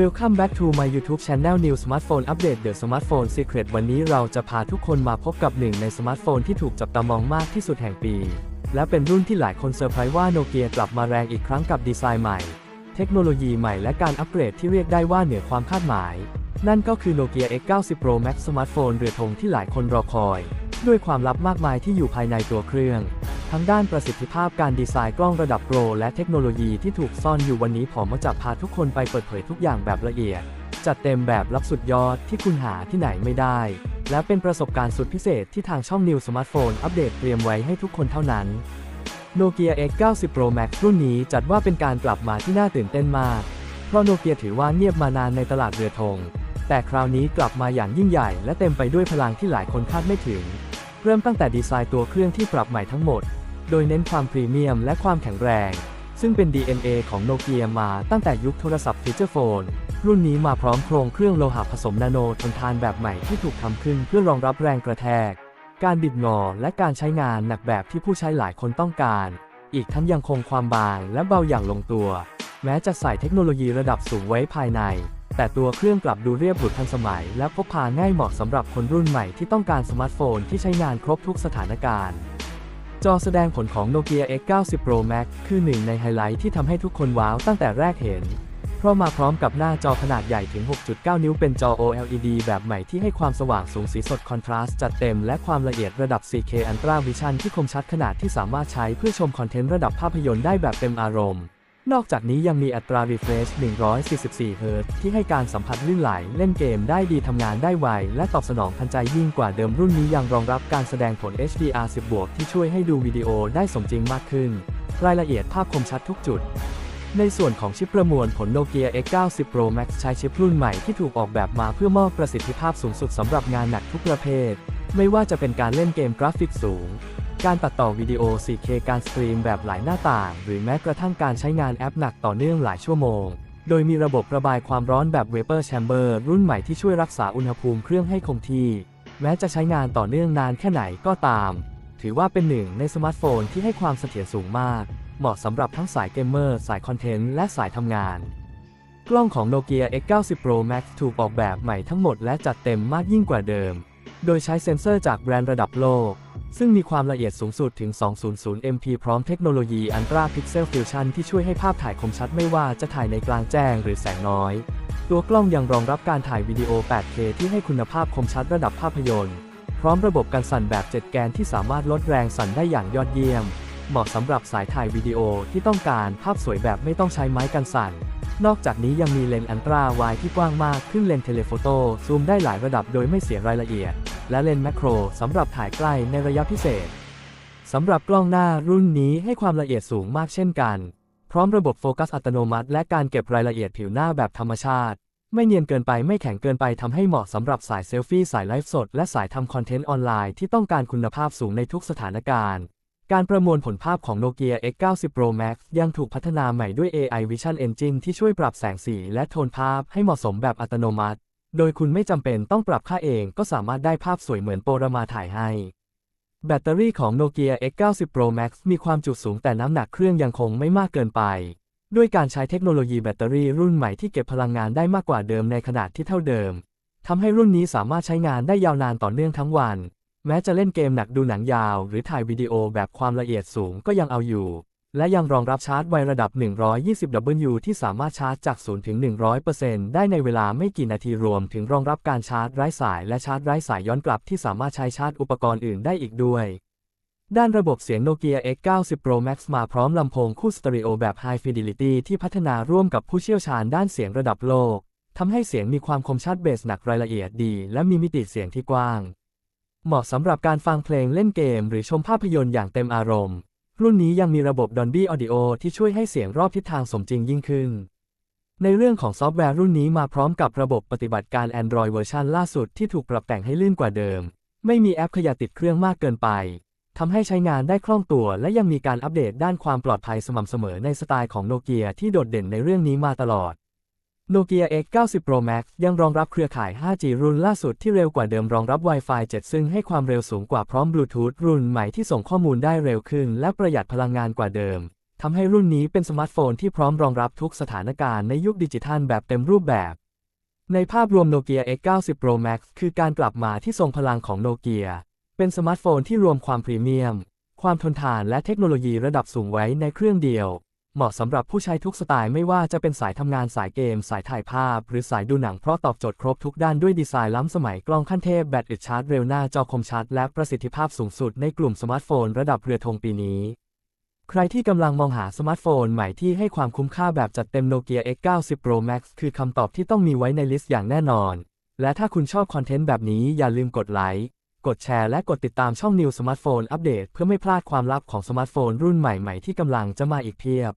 Welcome back to my YouTube channel New Smartphone Update The Smartphone Secret วันนี้เราจะพาทุกคนมาพบกับหนึ่งในสมาร์ทโฟนที่ถูกจับตามองมากที่สุดแห่งปี และเป็นรุ่นที่หลายคนเซอร์ไพรส์ว่าโนเกียกลับมาแรงอีกครั้งกับดีไซน์ใหม่ เทคโนโลยีใหม่และการอัปเกรดที่เรียกได้ว่าเหนือความคาดหมาย นั่นก็คือ Nokia X90 Pro Max สมาร์ทโฟนเรือธงที่หลายคนรอคอย ด้วยความลับมากมายที่อยู่ภายในตัวเครื่อง ทั้งด้านประสิทธิภาพการดีไซน์กล้องระดับโปรและเทคโนโลยีที่ถูกซ่อนอยู่วันนี้ผมมาจะพาทุกคนไปเปิดเผยทุกอย่างแบบละเอียด จัดเต็มแบบลับสุดยอดที่คุณหาที่ไหนไม่ได้ และเป็นประสบการณ์สุดพิเศษที่ทางช่อง New Smartphone อัปเดตเตรียมไว้ให้ทุกคนเท่านั้น Nokia X90 Pro Max รุ่นนี้จัดว่าเป็นการกลับมาที่น่าตื่นเต้นมาก เพราะโนเกียถือว่าเงียบมานานในตลาดเรือธง แต่คราวนี้กลับมาอย่างยิ่งใหญ่และเต็มไปด้วยพลังที่หลายคนคาดไม่ถึง เริ่มตั้งแต่ดีไซน์ตัวเครื่องที่ปรับใหม่ทั้งหมด โดยเน้นความพรีเมียมและความแข็งแรง ซึ่งเป็น DNA ของโนเกียมาตั้งแต่ยุคโทรศัพท์ฟีเจอร์โฟน รุ่นนี้มาพร้อมโครงเครื่องโลหะผสมนาโนทนทานแบบใหม่ที่ถูกทำขึ้นเพื่อรองรับแรงกระแทก การบิดงอและการใช้งานหนักแบบที่ผู้ใช้หลายคนต้องการ อีกทั้งยังคงความบางและเบาอย่างลงตัว แม้จะใส่เทคโนโลยีระดับสูงไว้ภายในแต่ตัวเครื่องกลับดูเรียบหรูทันสมัย และพกพาง่ายเหมาะสำหรับคนรุ่นใหม่ที่ต้องการสมาร์ทโฟนที่ใช้งานครบทุกสถานการณ์ จอแสดงผลของ Nokia X90 Pro Max คือหนึ่งในไฮไลท์ที่ทำให้ทุกคนว้าวตั้งแต่แรกเห็น เพราะมาพร้อมกับหน้าจอขนาดใหญ่ถึง 6.9 นิ้วเป็นจอ OLED แบบใหม่ที่ให้ความสว่างสูงสีสดคอนทราสต์จัดเต็มและความละเอียดระดับ 4K Ultra Vision ที่คมชัดขนาดที่สามารถใช้เพื่อชมคอนเทนต์ระดับภาพยนตร์ได้แบบเต็มอารมณ์ นอกจากนี้ยังมีอัตรา refresh 144 เฮิรตที่ให้การสัมผัสลื่นไหล เล่นเกมได้ดีทำงานได้ไว และตอบสนองทันใจยิ่งกว่าเดิมรุ่นนี้ยังรองรับการแสดงผล HDR 10บวกที่ช่วยให้ดูวิดีโอได้สมจริงมากขึ้น รายละเอียดภาพคมชัดทุกจุด ในส่วนของชิปประมวลผล Nokia X90 Pro Max ใช้ชิปรุ่นใหม่ที่ถูกออกแบบมาเพื่อมอบประสิทธิภาพสูงสุดสำหรับงานหนักทุกประเภท ไม่ว่าจะเป็นการเล่นเกมกราฟิกสูง การตัดต่อวิดีโอ 4K การสตรีมแบบหลายหน้าต่าง หรือแม้กระทั่งการใช้งานแอปหนักต่อเนื่องหลายชั่วโมง โดยมีระบบระบายความร้อนแบบ Vapor Chamber รุ่นใหม่ที่ช่วยรักษาอุณหภูมิเครื่องให้คงที่ แม้จะใช้งานต่อเนื่องนานแค่ไหนก็ตาม ถือว่าเป็นหนึ่งในสมาร์ทโฟนที่ให้ความเสถียรสูงมาก เหมาะสำหรับทั้งสายเกมเมอร์สายคอนเทนต์และสายทำงานกล้องของ Nokia X90 Pro Max ถูกออกแบบใหม่ทั้งหมดและจัดเต็มมากยิ่งกว่าเดิม โดยใช้เซ็นเซอร์จากแบรนด์ระดับโลก ซึ่งมีความละเอียดสูงสุดถึง 200 MP พร้อมเทคโนโลยี Ultra Pixel Fusion ที่ช่วยให้ภาพถ่ายคมชัดไม่ว่าจะถ่ายในกลางแจ้งหรือแสงน้อย ตัวกล้องยังรองรับการถ่ายวิดีโอ 8K ที่ให้คุณภาพคมชัดระดับภาพยนตร์ พร้อมระบบการสั่นแบบ 7 แกนที่สามารถลดแรงสั่นได้อย่างยอดเยี่ยม เหมาะสำหรับสายถ่ายวิดีโอที่ต้องการภาพสวยแบบไม่ต้องใช้ไม้กันสั่นนอกจากนี้ยังมีเลนส์อันตราไวที่กว้างมากขึ้นเลนส์เทเลโฟโต้ซูมได้หลายระดับโดยไม่เสียรายละเอียด และเลนส์แมกโครสำหรับถ่ายใกล้ในระยะพิเศษสำหรับกล้องหน้ารุ่นนี้ให้ความละเอียดสูงมากเช่นกัน พร้อมระบบโฟกัสอัตโนมัติ และการเก็บรายละเอียดผิวหน้าแบบธรรมชาติ ไม่เนียนเกินไปไม่แข็งเกินไปทำให้เหมาะสำหรับสายเซลฟี่สายไลฟ์สด และสายทำคอนเทนต์ออนไลน์ที่ต้องการคุณภาพสูงในทุกสถานการณ์ การประมวลผลภาพของ Nokia X90 Pro Max ยังถูกพัฒนาใหม่ด้วย AI Vision Engine ที่ช่วยปรับแสงสีและโทนภาพให้เหมาะสมแบบอัตโนมัติ โดยคุณไม่จำเป็นต้องปรับค่าเองก็สามารถได้ภาพสวยเหมือนโปรมาถ่ายให้ แบตเตอรี่ของ Nokia X90 Pro Max มีความจุสูงแต่น้ำหนักเครื่องยังคงไม่มากเกินไป ด้วยการใช้เทคโนโลยีแบตเตอรี่รุ่นใหม่ที่เก็บพลังงานได้มากกว่าเดิมในขนาดที่เท่าเดิมทำให้รุ่นนี้สามารถใช้งานได้ยาวนานต่อเนื่องทั้งวัน แม้จะเล่นเกมหนักดูหนังยาว หรือถ่ายวิดีโอแบบความละเอียดสูงก็ยังเอาอยู่ และยังรองรับชาร์จไวระดับ 120W ที่สามารถชาร์จจาก 0 ถึง 100%ได้ในเวลาไม่กี่นาทีรวมถึงรองรับการชาร์จไร้สายและชาร์จไร้สายย้อนกลับที่สามารถใช้ชาร์จอุปกรณ์อื่นได้อีกด้วย ด้านระบบเสียง Nokia X90 Pro Max มาพร้อมลำโพงคู่สเตอริโอแบบ High Fidelity ที่พัฒนาร่วมกับผู้เชี่ยวชาญด้านเสียงระดับโลกทำให้เสียงมีความคมชัดเบสหนักรายละเอียดดี และมีมิติเสียงที่กว้าง เหมาะสำหรับการฟังเพลงเล่นเกม หรือชมภาพยนตร์อย่างเต็มอารมณ์ รุ่นนี้ยังมีระบบ Dolby Audio ที่ช่วยให้เสียงรอบทิศทางสมจริงยิ่งขึ้น ในเรื่องของซอฟต์แวร์รุ่นนี้มาพร้อมกับระบบปฏิบัติการ Android เวอร์ชันล่าสุดที่ถูกปรับแต่งให้ลื่นกว่าเดิม ไม่มีแอปขยะติดเครื่องมากเกินไปทำให้ใช้งานได้คล่องตัว และยังมีการอัปเดตด้านความปลอดภัยสม่ำเสมอในสไตล์ของโนเกียที่โดดเด่นในเรื่องนี้มาตลอด Nokia X90 Pro Max ยังรองรับเครือข่าย 5G รุ่นล่าสุดที่เร็วกว่าเดิมรองรับ Wi-Fi 7 ซึ่งให้ความเร็วสูงกว่าพร้อมบลูทูธรุ่นใหม่ที่ส่งข้อมูลได้เร็วขึ้น และประหยัดพลังงานกว่าเดิม ทำให้รุ่นนี้เป็นสมาร์ทโฟนที่พร้อมรองรับทุกสถานการณ์ในยุคดิจิทัลแบบเต็มรูปแบบ ในภาพรวม Nokia X90 Pro Max คือการกลับมาที่ทรงพลังของโนเกียเป็นสมาร์ทโฟนที่รวมความพรีเมียม ความทนทานและเทคโนโลยีระดับสูงไว้ในเครื่องเดียว เหมาะสำหรับผู้ใช้ทุกสไตล์ไม่ว่าจะเป็นสายทำงานสายเกม สายถ่ายภาพ หรือสายดูหนังเพราะตอบโจทย์ครบทุกด้านด้วยดีไซน์ล้ำสมัยกล้องขั้นเทพแบตอึดชาร์จเร็วหน้าจอคมชัด และประสิทธิภาพสูงสุดในกลุ่มสมาร์ทโฟนระดับเรือธงปีนี้ ใครที่กำลังมองหาสมาร์ทโฟนใหม่ที่ให้ความคุ้มค่าแบบจัดเต็ม Nokia X90 Pro Max คือคำตอบที่ต้องมีไว้ในลิสต์อย่างแน่นอน และถ้าคุณชอบคอนเทนต์แบบนี้อย่าลืมกดไลค์กดแชร์และกดติดตามช่อง New Smartphone Update เพื่อไม่พลาดความลับของสมาร์ทโฟนรุ่นใหม่ ๆ ที่กำลังจะมาอีกเพียบ